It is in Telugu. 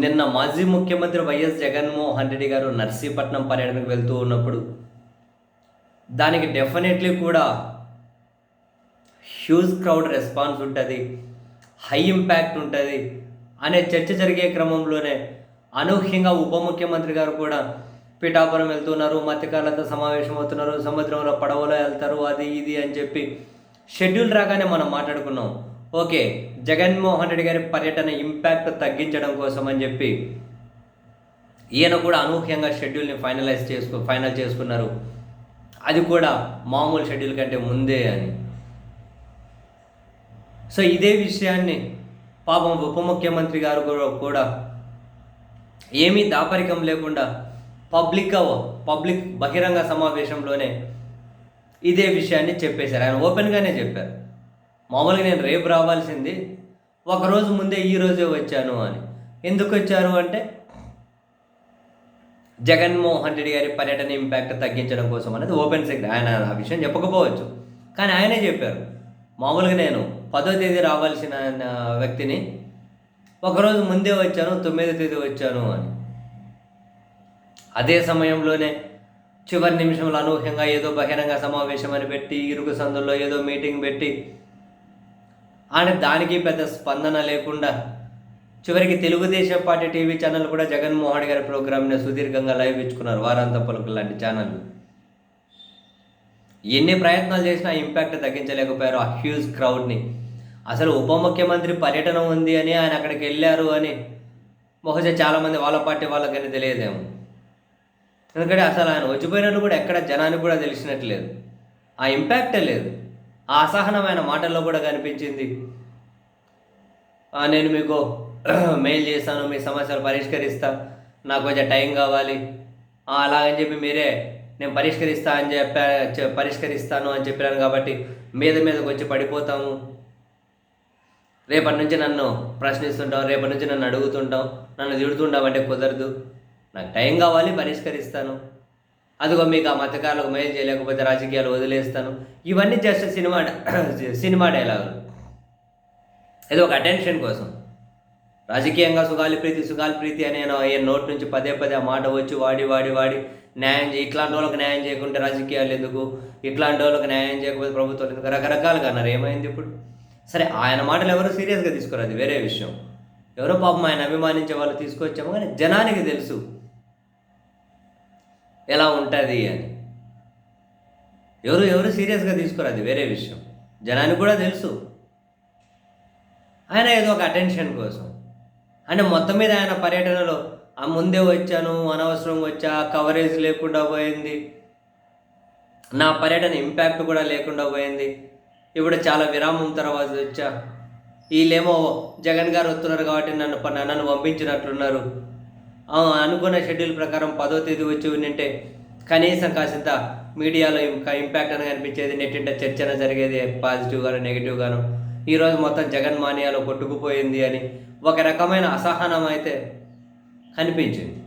నిన్న మాజీ ముఖ్యమంత్రి వైఎస్ జగన్మోహన్ రెడ్డి గారు నర్సీపట్నం పర్యటనకు వెళ్తూ ఉన్నప్పుడు దానికి డెఫినెట్లీ కూడా హ్యూజ్ క్రౌడ్ రెస్పాన్స్ ఉంటుంది హై ఇంపాక్ట్ ఉంటుంది అనే చర్చ జరిగే క్రమంలోనే అనూహ్యంగా ఉప ముఖ్యమంత్రి గారు కూడా పిఠాపురం వెళ్తున్నారు మత్స్యకారులతో సమావేశం అవుతున్నారు సముద్రంలో పడవలో వెళ్తారు అది ఇది అని చెప్పి షెడ్యూల్ రాగానే మనం మాట్లాడుకున్నాం. ఓకే జగన్మోహన్ రెడ్డి గారి పర్యటన ఇంపాక్ట్ తగ్గించడం కోసం అని చెప్పి ఈయన కూడా అనూహ్యంగా షెడ్యూల్ని ఫైనలైజ్ చేసుకు ఫైనల్ చేసుకున్నారు. అది కూడా మామూలు షెడ్యూల్ కంటే ముందే అని. సో ఇదే విషయాన్ని పాపం ఉప ముఖ్యమంత్రి గారు కూడా- కూడా ఏమీ దాపరికం లేకుండా పబ్లిక్ పబ్లిక్ బహిరంగ సమావేశంలోనే ఇదే విషయాన్ని చెప్పేశారు. ఆయన ఓపెన్గానే చెప్పారు. మామూలుగా నేను రేపు రావాల్సింది ఒకరోజు ముందే ఈ రోజే వచ్చాను అని. ఎందుకు వచ్చారు అంటే జగన్మోహన్ రెడ్డి గారి పర్యటన ఇంపాక్ట్ తగ్గించడం కోసం అనేది ఓపెన్ సెక్రెటరీ ఆయన ఆ విషయం చెప్పకపోవచ్చు. కానీ ఆయనే చెప్పారు మామూలుగా నేను పదో తేదీ రావాల్సిన వ్యక్తిని ఒకరోజు ముందే వచ్చాను తొమ్మిదో తేదీ వచ్చాను అని. అదే సమయంలోనే చివరి నిమిషంలో అనూహ్యంగా ఏదో బహిరంగ సమావేశం అని పెట్టి ఇరుకు సందుల్లో ఏదో మీటింగ్ పెట్టి ఆయన దానికి పెద్ద స్పందన లేకుండా చివరికి తెలుగుదేశం పార్టీ టీవీ ఛానల్ కూడా జగన్మోహన్ గారి ప్రోగ్రామ్ని సుదీర్ఘంగా లైవ్ ఇచ్చుకున్నారు. వారాంత పలుకులు లాంటి ఛానల్ ఎన్ని ప్రయత్నాలు చేసినా ఇంపాక్ట్ తగ్గించలేకపోయారు ఆ హ్యూజ్ క్రౌడ్ని. అసలు ఉప ముఖ్యమంత్రి పర్యటన ఉంది అని ఆయన అక్కడికి వెళ్ళారు అని బహుశా చాలామంది వాళ్ళ పార్టీ వాళ్ళకని తెలియదేమో. ఎందుకంటే అసలు ఆయన వచ్చిపోయినట్టు కూడా ఎక్కడ జనానికి కూడా తెలిసినట్లేదు ఆ ఇంపాక్టే లేదు. ఆ అసహనమైన మాటల్లో కూడా కనిపించింది. నేను మీకు మెయిల్ చేస్తాను మీ సమస్యలు పరిష్కరిస్తా. నాకు కొంచెం టైం కావాలి. అలాగని చెప్పి మీరే నేను పరిష్కరిస్తా అని చెప్పా పరిష్కరిస్తాను అని చెప్పాను కాబట్టి మీద మీదకి వచ్చి పడిపోతాము. రేపటి నుంచి నన్ను ప్రశ్నిస్తుంటాం రేపటి నుంచి నన్ను అడుగుతుంటాం నన్ను తిడుతుంటామంటే కుదరదు. నాకు టైం కావాలి పరిష్కరిస్తాను. అదిగో మీకు ఆ మతకాలకు మేలు చేయలేకపోతే రాజకీయాలు వదిలేస్తాను. ఇవన్నీ జస్ట్ సినిమా సినిమా డైలాగులు ఏదో ఒక అటెన్షన్ కోసం. రాజకీయంగా సుగాలి ప్రీతి సుగాలి ప్రీతి అనే నేను ఏ నోట్ నుంచి పదే పదే ఆ మాట వచ్చి వాడి వాడి వాడి న్యాయం చేయి ఇట్లాంటి వాళ్ళకి న్యాయం చేయకుంటే రాజకీయాలు ఎందుకు? ఇట్లాంటి వాళ్ళకి న్యాయం చేయకపోతే ప్రభుత్వాలు ఎందుకు? రకరకాలుగా అన్నారు. ఏమైంది ఇప్పుడు? సరే ఆయన మాటలు ఎవరు సీరియస్గా తీసుకోరు అది వేరే విషయం. ఎవరో పాపం ఆయన అభిమానించే వాళ్ళు తీసుకొచ్చాము కానీ జనానికి తెలుసు. ఎలా ఉంటుంది అని. ఎవరు ఎవరు సీరియస్గా తీసుకోరు అది వేరే విషయం. జనానికి కూడా తెలుసు. ఆయన ఏదో ఒక అటెన్షన్ కోసం. అంటే మొత్తం మీద ఆయన పర్యటనలో ఆ ముందే వచ్చాను అనవసరం వచ్చా కవరేజ్ లేకుండా పోయింది. నా పర్యటన ఇంపాక్ట్ కూడా లేకుండా పోయింది. ఇప్పుడు చాలా విరామం తర్వాత వచ్చా. వీళ్ళేమో జగన్ గారు వస్తున్నారు కాబట్టి నన్ను నన్ను పంపించినట్లున్నారు. అనుకున్న షెడ్యూల్ ప్రకారం పదో తేదీ వచ్చి ఉండింటే కనీసం కాసింత మీడియాలో ఇంకా ఇంపాక్ట్ అని కనిపించేది నెట్టింట చర్చన జరిగేది పాజిటివ్గాను నెగిటివ్గాను. ఈరోజు మొత్తం జగన్ మానియాలో కొట్టుకుపోయింది అని ఒక రకమైన అసహనం అయితే కనిపించింది.